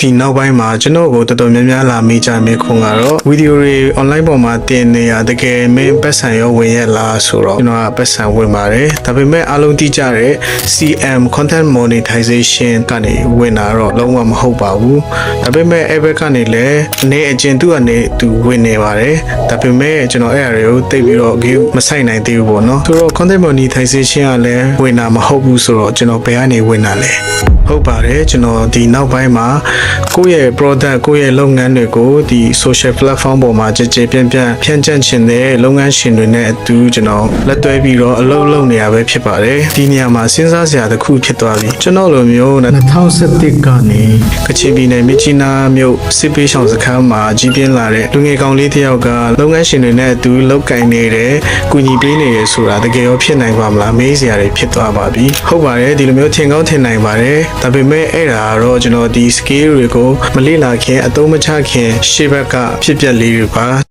ဒီနောက်ပိုင်းမှာကျွန်တော်ကိုတော်တော်များများလာမေးကြမေးခွန်းကတော့ဗီဒီယိုတွေ online ပေါ်မှာတင်နေရတကယ်မင်းပတ်စံရောဝင်ရလားဆိုတော့ကျွန်တော်ကပတ်စံဝင်ပါတယ်ဒါပေမဲ့အားလုံးသိကြတဲ့ CM content monetization ကနေဝင်တာတော့လုံးဝမဟုတ်ပါဘူးဒါပေမဲ့အဲ့ဘက်ကနေလည်းအနေအကျဉ်သူကနေသူဝင်နေပါတယ်ဒါပေမဲ့ကျွန်တော်အဲ့အရာတွေကိုတိတ်ပြီးတော့ view မဆိုင်နိုင်သေးဘူးပေါ့နော်ဆိုတော့ content monetization ကလည်းဝင်တာမဟုတ်ဘူးဆိုတော့ကျွန်တော်ဘယ်ကနေဝင်တာလဲဟုတ်ပါတယ်ကျွန်တော်ဒီနောက်ပိုင်းမှာကိုယ့်ရဲ့ product ကိုယ့်ရဲ့လုပ်ငန်းတွေကိုဒီ social platform ပေါ်မှာကြည်ကြည်ပြန့်ပြန့်ဖြန့်ကျက်ချင်တဲ့လုပ်ငန်းရှင်တွေနဲ့အတူကျွန်တော်လက်တွဲပြီးတော့အလုပ်လုပ်နေရပဲဖြစ်ပါတယ်ဒီနေရာမှာစဉ်းစားစရာတစ်ခုဖြစ်သွားပြီကျွန်တော်လိုမျိုး2017ကနေကချင်ပြည်နယ်မြစ်ကြီးနားမြို့စစ်ပေးဆောင်စခန်းမှာကြီးပြင်းလာတဲ့လူငယ်ကောင်လေးတစ်ယောက်ကလုပ်ငန်းရှင်တွေနဲ့အတူလုပ်ကင်နေတယ်ကူညီပေးနေတယ်ဆိုတာတကယ်ရောဖြစ်နိုင်ပါမလားမေးစရာတွေဖြစ်သွားပါပြီဟုတ်ပါတယ်ဒီလိုမျိုးထင်ကောင်းထင်နိုင်ပါတယ်ဒါပေမဲ့အဲ့ဒါကတော့ကျွန်တော်ဒီ skill တွေကိုမလေ့လာခင်အသုံးမချခင်ရှေ့ဘက်ကဖြစ်ပျက်လေးတွေပါ